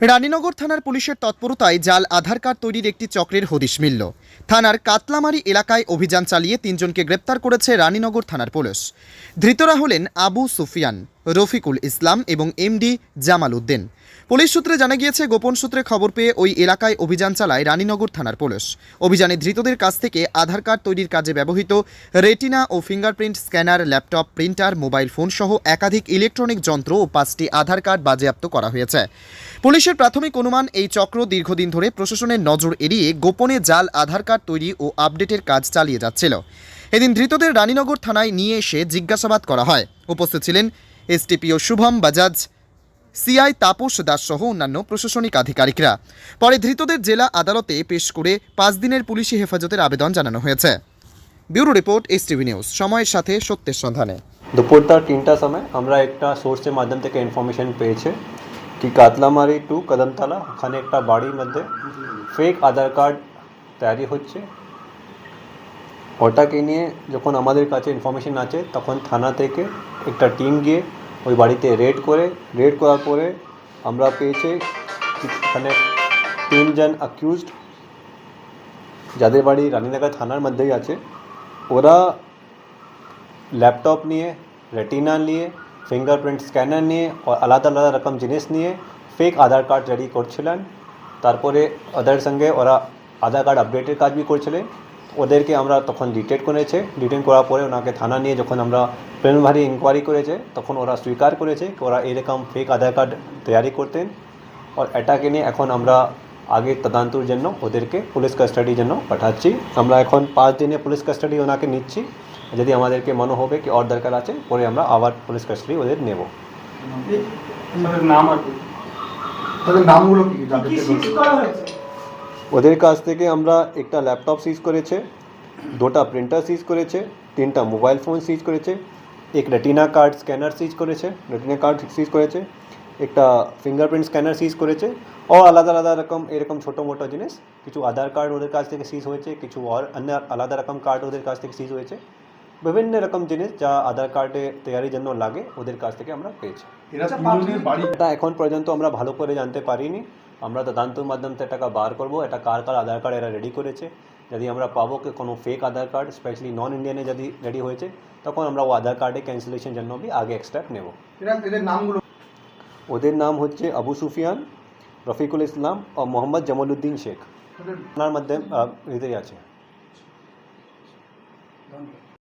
রানীনগর থানার পুলিশের তৎপরতায় জাল আধার কার্ড তৈরির একটি চক্রের হদিশ মিলল। থানার কাতলামারি এলাকায় অভিযান চালিয়ে তিনজনকে গ্রেপ্তার করেছে রানীনগর থানার পুলিশ। ধৃতরা হলেন আবু সুফিয়ান। রফিকুল ইসলাম এবং এমডি জামাল উদ্দিন। পুলিশ সূত্রে জানা গিয়েছে, গোপন সূত্রে খবর পেয়ে ওই এলাকায় অভিযান চালায় রানীনগর থানার পুলিশ। অভিযানে ধৃতদের কাছ থেকে আধার কার্ড তৈরির কাজে ব্যবহৃত রেটিনা ও fingerprint scanner, laptop, printer, mobile phone সহ একাধিক ইলেকট্রনিক যন্ত্র ও পাঁচটি আধার কার্ড বাজেয়াপ্ত করা হয়েছে। পুলিশের প্রাথমিক অনুমান এই চক্র দীর্ঘদিন ধরে প্রশাসনের নজর এড়িয়ে গোপনে জাল, আধার কার্ড তৈরি ও আপডেটের কাজ চালিয়ে যাচ্ছিল। এদিন ধৃতদের রানীনগর থানায় নিয়ে এসে জিজ্ঞাসাবাদ করা হয়। উপস্থিত ছিলেন এসটিপিও শুভম বাজাজ, সিআই তাপস দাস সহ অন্যান্য প্রশাসনিক আধিকারিকরা। পরে ধৃতদের জেলা আদালতে পেশ করে পাঁচ দিনের পুলিশি হেফাজতের আবেদন জানানো হয়েছে। Bureau report S TV news. সময়ের সাথে সত্যের সন্ধানে। দুপুরটা তিনটার সময় আমরা একটা সোর্সের মাধ্যম থেকে ইনফরমেশন পেয়েছে কি কাতলামারি টু কদমতলা, ওখানে একটা বাড়ির মধ্যে ফেক আধার কার্ড তৈরি হচ্ছে। ওটাকে নিয়ে যখন আমাদের কাছে ইনফরমেশন আছে, তখন থানা থেকে একটা টিম গিয়ে ওই বাড়িতে রেড করে রেড করার পরে আমরা পেয়েছি এখানে তিনজন অ্যাকিউজড যাদের বাড়ি রানীনগর থানার মধ্যেই আছে। ওরা ল্যাপটপ নিয়ে রেটিনা নিয়ে ফিঙ্গারপ্রিন্ট স্ক্যানার নিয়ে আলাদা আলাদা রকম জিনিস নিয়ে ফেক আধার কার্ড রেডি করছিলেন। তারপরে ওদের সঙ্গে ওরা আধার কার্ড আপডেটের কাজ বি করছিলেন। ওদেরকে আমরা তখন ডিটেক্ট করেছে। ডিটেন করার পরে ওনাকে থানা নিয়ে যখন আমরা প্রেমভারি ইনকোয়ারি করেছে তখন ওরা স্বীকার করেছে কি ওরা এরকম ফেক আধার কার্ড তৈরি করতেন। আর এটাকে নিয়ে এখন আমরা আগে তদন্তর জন্য ওদেরকে পুলিশ কাস্টাডির জন্য পাঠাচ্ছি। আমরা এখন পাঁচ দিনে পুলিশ কাস্টাডি ওনাকে নিচ্ছি। যদি আমাদেরকে মনে হবে কি ওর দরকার আছে পরে আমরা আবার পুলিশ কাস্টাডি ওদের নেব। নাম আর নামগুলো কি? ওদের কাছ থেকে আমরা একটা ল্যাপটপ সিজ করেছে দুটা প্রিন্টার সিজ করেছে তিনটা মোবাইল ফোন সিজ করেছে এক রেটিনা কার্ড স্ক্যানার সিজ করেছে রেটিনা কার্ড সিজ করেছে একটা ফিঙ্গারপ্রিন্ট স্ক্যানার সিজ করেছে ও আলাদা আলাদা রকম এরকম ছোটো মোটো জিনিস কিছু আধার কার্ড ওদের কাছ থেকে সিজ হয়েছে কিছু আর অন্য আলাদা রকম কার্ড ওদের কাছ থেকে সিজ হয়েছে বিভিন্ন রকম জিনিস যা আধার কার্ডে তৈরির জন্য লাগে ওদের কাছ থেকে আমরা পেয়েছি। এখন পর্যন্ত আমরা ভালো করে জানতে পারিনি। আমরা তদন্তের মাধ্যমে টাকা বার করব। এটা কার কার আধার কার্ড এরা রেডি করেছে। যদি আমরা পাবো কি কোনো fake Aadhaar card specially non ইন্ডিয়ানে যদি রেডি হয়েছে তখন আমরা ও আধার কার্ডে ক্যান্সেলেশন জন্য আগে এক্সট্রা নেব। এদের নামগুলো? ওদের নাম হচ্ছে আবু সুফিয়ান রফিকুল ইসলাম ও মোহাম্মদ জামালউদ্দিন শেখ। ওনার মধ্যে আহ, এদের আছে।